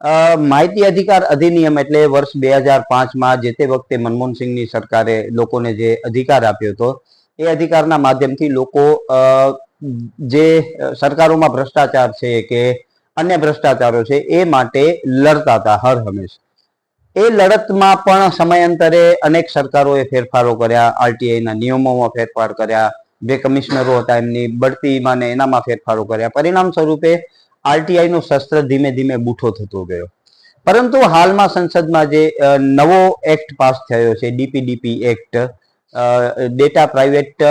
માહિતી અધિકાર અધિનિયમ એટલે વર્ષ બે હજાર પાંચમાં જે તે વખતે મનમોહનસિંહની સરકારે લોકોને જે અધિકાર આપ્યો હતો, એ અધિકારના માધ્યમથી લોકો જે સરકારોમાં ભ્રષ્ટાચાર છે કે અન્ય ભ્રષ્ટાચારો છે, એ માટે લડતા હતા હર હંમેશ. એ લડતમાં પણ સમયાંતરે અનેક સરકારોએ ફેરફારો કર્યા આરટીઆઈના નિયમોમાં ફેરફાર કર્યા, બે કમિશનરો હતા એમની બઢતીમાં ને એનામાં ફેરફારો કર્યા. પરિણામ સ્વરૂપે આરટીઆઈ નું શસ્ત્ર ધીમે ધીમે બૂઠો થતો ગયો. પરંતુ હાલમાં સંસદમાં જે નવો એક્ટ પાસ થયો છે, DPDP act data private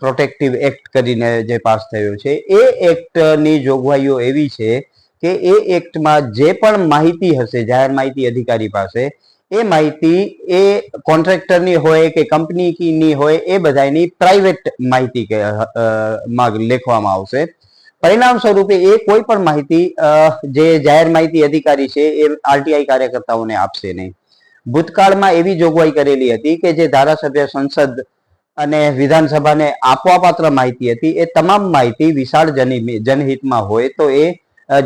protective act કરીને જે પાસ થયો છે, એ એક્ટની જોગવાઈઓ એવી છે કે એ એક્ટમાં જે પણ માહિતી હશે, જાહેર માહિતી અધિકારી પાસે, એ માહિતી એ કોન્ટ્રાક્ટરની હોય કે કંપનીની હોય, એ બધાની પ્રાઇવેટ માહિતી માં લેખવામાં આવશે. પરિણામ સ્વરૂપે એ કોઈ પણ માહિતી જે જાહેર માહિતી અધિકારી છે, એ આરટીઆઈ કાર્યકર્તાઓને આપશે નહીં. ભૂતકાળમાં એવી જોગવાઈ કરેલી હતી કે જે ધારાસભ્ય, સંસદ અને વિધાનસભાને આપવાપાત્ર માહિતી હતી. એ તમામ માહિતી વિશાળ જની, જનહિતમાં હોય તો એ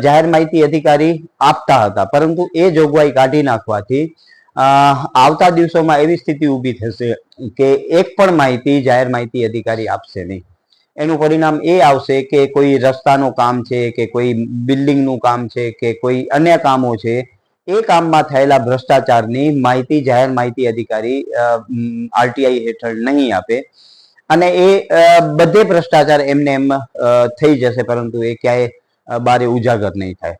જાહેર માહિતી અધિકારી આપતા હતા. પરંતુ એ જોગવાઈ કાઢી નાખવાથી આવતા દિવસોમાં એવી સ્થિતિ ઊભી થશે કે એક પણ માહિતી જાહેર માહિતી અધિકારી આપશે નહીં. એનું પરિણામ એ આવશે કે કોઈ રસ્તાનું કામ છે, કે કોઈ બિલ્ડિંગનું કામ છે, કે કોઈ અન્ય કામો છે, એ કામમાં થયેલા ભ્રષ્ટાચારની માહિતી, જાહેર માહિતી અધિકારી આરટીઆઈ હેઠળ નહીં આપે. અને એ બધે ભ્રષ્ટાચાર એમને એમ થઈ જશે, પરંતુ એ ક્યાંય બારે ઉજાગર નહીં થાય.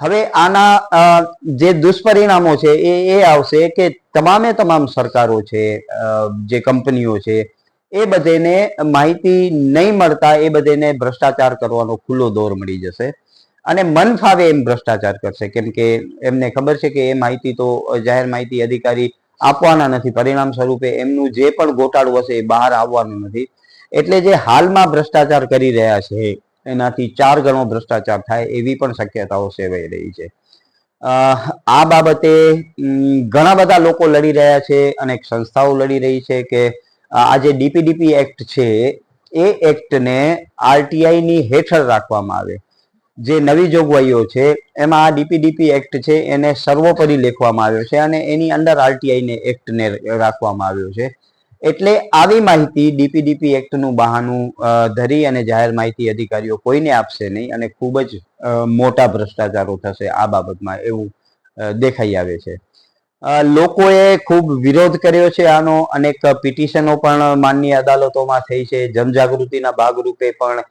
હવે આના જે દુષ્પરિણામો છે, એ એ આવશે કે તમામે તમામ સરકારો છે જે કંપનીઓ છે એ બધેને માહિતી નહીં મળતા એ બધેને ભ્રષ્ટાચાર કરવાનો ખુલ્લો દોર મળી જશે. અને મન ફાવે એમ ભ્રષ્ટાચાર કરશે. કેમ કે એમને ખબર છે કે એ માહિતી તો જાહેર માહિતી અધિકારી આપવાના નથી. પરિણામ સ્વરૂપે એમનું જે પણ ગોટાળું હશે એ બહાર આવવાનું નથી. એટલે જે હાલમાં ભ્રષ્ટાચાર કરી રહ્યા છે, એનાથી ચાર ગણો ભ્રષ્ટાચાર થાય એવી પણ શક્યતાઓ સેવાઈ રહી છે. આ બાબતે ઘણા બધા લોકો લડી રહ્યા છે અનેક સંસ્થાઓ લડી રહી છે કે આ જે ડીપીડીપી એક્ટ છે, એ એક્ટને આરટીઆઈની હેઠળ રાખવામાં આવે. જે નવી જોગવાઈઓ છે, એમાં આ ડીપીડીપી એક્ટ છે, એને સર્વોપરી લેખવામાં આવ્યો છે અને એની અંદર આરટીઆઈને એક્ટને રાખવામાં આવ્યો છે. એટલે આવી માહિતી ડીપીડીપી એક્ટનું બહાનું ધરી અને જાહેર માહિતી અધિકારીઓ કોઈને આપશે નહીં અને ખૂબ જ મોટા ભ્રષ્ટાચારો થશે આ બાબતમાં એવું દેખાઈ આવે છે. લોકોએ ખૂબ વિરોધ કર્યો છે આનો, અનેક પિટિશનો પણ માનનીય અદાલતોમાં થઈ છે. જનજાગૃતિના ભાગરૂપે પણ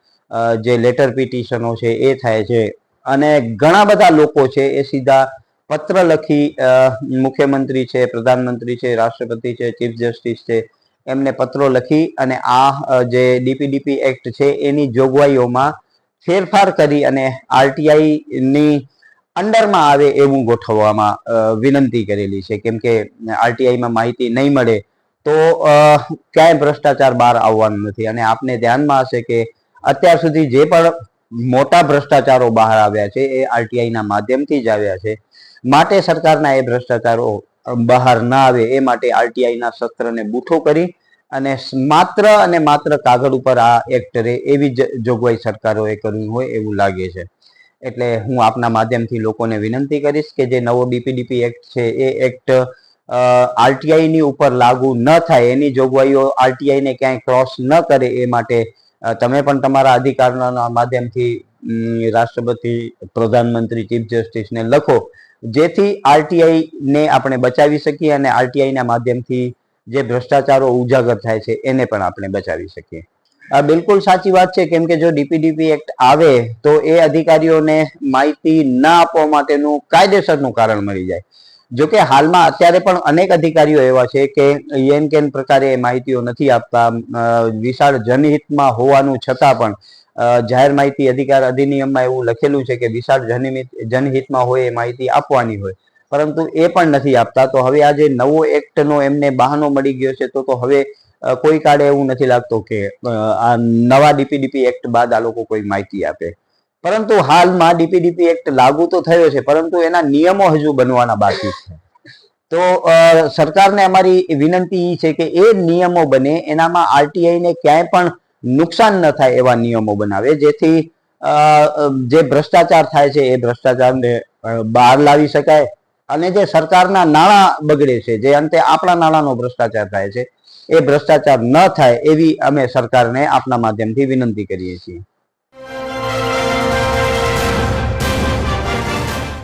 જે લેટર પિટિશનો છે એ થાય છે. અને ઘણા બધા લોકો છે એ સીધા પત્ર લખી મુખ્યમંત્રી છે, પ્રધાનમંત્રી છે, રાષ્ટ્રપતિ છે, ચીફ જસ્ટિસ છે, એમને પત્રો લખી અને આ જે ડીપીડીપી એક્ટ છે એની જોગવાઈઓમાં ફેરફાર કરી અને આરટીઆઈની અંડરમાં આવે એવું ગોઠવવામાં વિનંતી કરેલી છે. કેમ કે આરટીઆઈમાં માહિતી નહીં મળે તો ક્યાંય ભ્રષ્ટાચાર બહાર આવવાનું નથી. અને આપને ધ્યાનમાં હશે કે અત્યાર સુધી જે પણ મોટા ભ્રષ્ટાચારો બહાર આવ્યા છે એ આરટીઆઈના માધ્યમથી જ આવ્યા છે. માટે સરકારના એ ભ્રષ્ટાચારો બહાર ના આવે એ માટે આરટીઆઈના શસ્ત્રને બૂઠો કરી અને માત્ર અને માત્ર કાગળ ઉપર આ એક્ટ રહે એવી જ જોગવાઈ સરકારોએ કરવી હોય એવું લાગે છે. એટલે હું આપના માધ્યમથી લોકોને વિનંતી કરીશ કે જે નવો ડીપીડીપી એક્ટ છે, એ એક્ટ આરટીઆઈની ઉપર લાગુ ન થાય, એની જોગવાઈઓ આરટીઆઈને ક્યાંય ક્રોસ ન કરે એ માટે તમે પણ તમારા અધિકારના માધ્યમથી રાષ્ટ્રપતિ, પ્રધાનમંત્રી, ચીફ જસ્ટિસને લખો, જેથી આરટીઆઈ ને આપણે બચાવી શકીએ અને આરટીઆઈના માધ્યમથી જે ભ્રષ્ટાચારો ઉજાગર થાય છે, એને પણ આપણે બચાવી શકીએ. બિલકુલ સાચી વાત છે. કેમ કે જો ડીપીડીપી એક્ટ આવે તો એ અધિકારીઓને માહિતી ના આપવા માટેનું કાયદેસરનું કારણ મળી જાય. જોકે હાલમાં અત્યારે પણ અનેક અધિકારીઓ એવા છે કે એન કેન પ્રકારે માહિતીઓ નથી આપતા. વિશાળ જનહિતમાં હોવાનું છતાં પણ જાહેર માહિતી અધિકાર અધિનિયમમાં એવું લખેલું છે કે વિશાળ જનહિત, જનહિતમાં હોય એ માહિતી આપવાની હોય. પરંતુ એ પણ નથી આપતા. તો હવે આ જે નવો એક્ટનો એમને બહાનો મળી ગયો છે તો તો હવે કોઈ કાળે એવું નથી લાગતું કે આ નવા ડીપીડીપી એક્ટ બાદ આ લોકો કોઈ માહિતી આપે. પરંતુ હાલમાં ડીપીડીપી એક્ટ લાગુ તો થયો છે, પરંતુ એના નિયમો હજુ બનવાના બાકી છે. તો સરકારને અમારી વિનંતી છે કે એ નિયમો બને, એનામાં આરટીઆઈ ને ક્યાંય પણ નુકસાન ન થાય એવા નિયમો બનાવે, જેથી જે ભ્રષ્ટાચાર થાય છે એ ભ્રષ્ટાચારને બહાર લાવી શકાય. અને જે સરકારના નાણાં બગડે છે, જે અંતે આપણા નાણાંનો ભ્રષ્ટાચાર થાય છે એ ભ્રષ્ટાચાર ન થાય એવી અમે સરકારને આપના માધ્યમથી વિનંતી કરીએ છીએ.